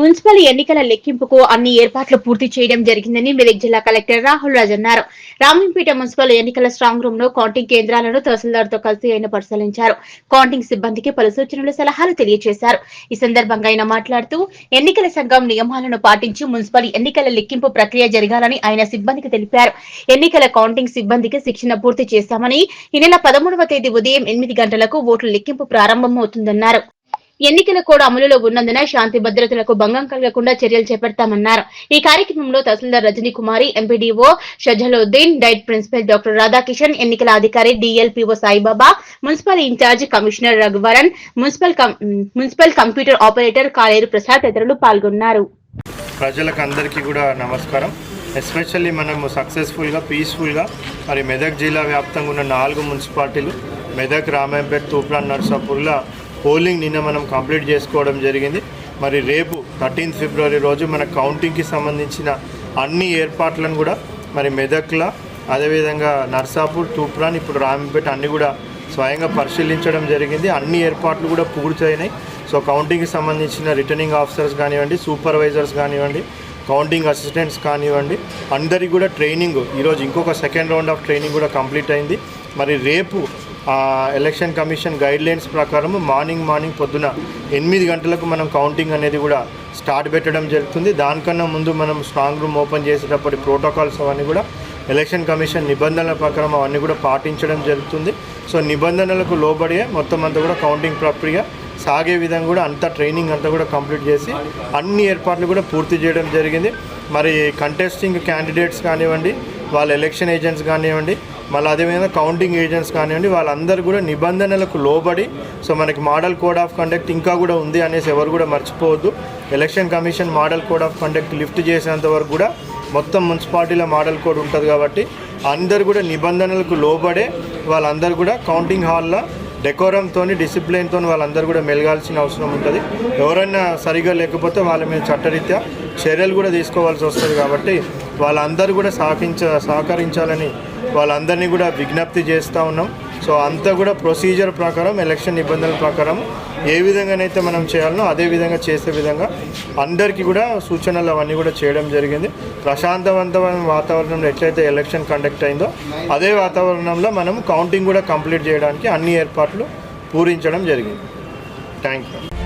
Municipal ఎన్నికల లెక్కింపుకు అన్ని ఏర్పాట్లు పూర్తి చేయడం జరిగిందని మెదక్ జిల్లా కలెక్టర్ రాహుల్ రాజ్ అన్నారు. రామంపేట మున్సిపల్ ఎన్నికల స్ట్రాంగ్ రూమ్లో కౌంటింగ్ కేంద్రాలను తహసీల్దార్తో కలిసి ఆయన పరిశీలించారు. కౌంటింగ్ సిబ్బందికి పలు సూచనలు సలహాలు తెలియజేశారు. ఈ సందర్భంగా ఆయన మాట్లాడుతూ ఎన్నికల సంఘం నియమాలను పాటించి మున్సిపల్ ఎన్నికల లెక్కింపు ప్రక్రియ జరగాలని ఆయన సిబ్బందికి తెలిపారు. ఎన్నికల కౌంటింగ్ సిబ్బందికి శిక్షణ పూర్తి చేశామని ఈ నెల పదమూడవ తేదీ ఉదయం ఎనిమిది గంటలకు ఓట్ల లెక్కింపు ప్రారంభమవుతుందన్నారు. ఎన్నికల కోడ్ అమలులో ఉన్నందున శాంతి భద్రతలకు భంగం కలగకుండా చర్యలు చేపడతామన్నారు. ఈ కార్యక్రమంలో tahsildar Rajani Kumari MPDO Shajaluddin DIET principal doctor Radhakishan ఎన్నికల అధికారి DLPO Saibaba municipal in charge commissioner Raghuvaran municipal municipal computer operator Kaleru Prasad తదితరులు పాల్గొన్నారు. ప్రజలకు అందరికీ కూడా నమస్కారం. ఎస్పెషల్లీ మనము సక్సెస్ఫుల్గా పీస్ఫుల్గా మరి మెదక్ జిల్లా వ్యాప్తంగా ఉన్న నాలుగు మున్సిపాలిటీలు మెదక్ రామాయంపేట తూప్లాన్ నర్సాపూర్లో పోలింగ్ నిన్న మనం కంప్లీట్ చేసుకోవడం జరిగింది. మరి రేపు థర్టీన్త్ ఫిబ్రవరి రోజు మన కౌంటింగ్కి సంబంధించిన అన్ని ఏర్పాట్లను కూడా మరి మెదక్ల అదేవిధంగా నర్సాపూర్ తూప్రాన్ ఇప్పుడు రామిపేట అన్ని కూడా స్వయంగా పరిశీలించడం జరిగింది. అన్ని ఏర్పాట్లు కూడా పూర్తయినాయి. సో కౌంటింగ్కి సంబంధించిన రిటర్నింగ్ ఆఫీసర్స్ కానివ్వండి సూపర్వైజర్స్ కానివ్వండి కౌంటింగ్ అసిస్టెంట్స్ కానివ్వండి అందరికీ కూడా ట్రైనింగ్. ఈరోజు ఇంకొక సెకండ్ రౌండ్ ఆఫ్ ట్రైనింగ్ కూడా కంప్లీట్ అయింది. మరి రేపు ఎలక్షన్ కమిషన్ గైడ్ లైన్స్ ప్రకారం మార్నింగ్ మార్నింగ్ పొద్దున ఎనిమిది గంటలకు మనం కౌంటింగ్ అనేది కూడా స్టార్ట్ పెట్టడం జరుగుతుంది. దానికన్నా ముందు మనం స్ట్రాంగ్ రూమ్ ఓపెన్ చేసేటప్పటి ప్రోటోకాల్స్ అవన్నీ కూడా ఎలక్షన్ కమిషన్ నిబంధనల ప్రకారం అవన్నీ కూడా పాటించడం జరుగుతుంది. సో నిబంధనలకు లోబడే మొత్తం అంతా కూడా కౌంటింగ్ ప్రక్రియ సాగే విధంగా కూడా అంతా ట్రైనింగ్ అంతా కూడా కంప్లీట్ చేసి అన్ని ఏర్పాట్లు కూడా పూర్తి చేయడం జరిగింది. మరి కంటెస్టింగ్ క్యాండిడేట్స్ కానివ్వండి వాళ్ళ ఎలక్షన్ ఏజెంట్స్ కానివ్వండి మళ్ళీ అదేవిధంగా కౌంటింగ్ ఏజెంట్స్ కానివ్వండి వాళ్ళందరూ కూడా నిబంధనలకు లోబడి సో మనకి మోడల్ కోడ్ ఆఫ్ కండక్ట్ ఇంకా కూడా ఉంది అనేసి ఎవరు కూడా మర్చిపోవద్దు. Election commission model code of conduct lift చేసేంత వరకు కూడా మొత్తం మున్సిపాలిటీల మోడల్ కోడ్ ఉంటుంది కాబట్టి అందరు కూడా నిబంధనలకు లోబడే వాళ్ళందరూ కూడా కౌంటింగ్ హాల్లో డెకోరంతో డిసిప్లిన్తో వాళ్ళందరూ కూడా మెలగాల్సిన అవసరం ఉంటుంది. ఎవరైనా సరిగా లేకపోతే వాళ్ళ మీద చట్టరీత్యా చర్యలు కూడా తీసుకోవాల్సి వస్తుంది కాబట్టి వాళ్ళందరూ కూడా సహకరించ సహకరించాలని వాళ్ళందరినీ కూడా విజ్ఞప్తి చేస్తూ ఉన్నాం. సో అంతా కూడా ప్రొసీజర్ ప్రకారం ఎలక్షన్ నిబంధనల ప్రకారం ఏ విధంగానైతే మనం చేయాలనో అదే విధంగా చేసే విధంగా అందరికీ కూడా సూచనలు అవన్నీ కూడా చేయడం జరిగింది. ప్రశాంతవంతమైన వాతావరణంలో ఎట్లయితే ఎలక్షన్ కండక్ట్ అయిందో అదే వాతావరణంలో మనం కౌంటింగ్ కూడా కంప్లీట్ చేయడానికి అన్ని ఏర్పాట్లు పూరించడం జరిగింది. Thank you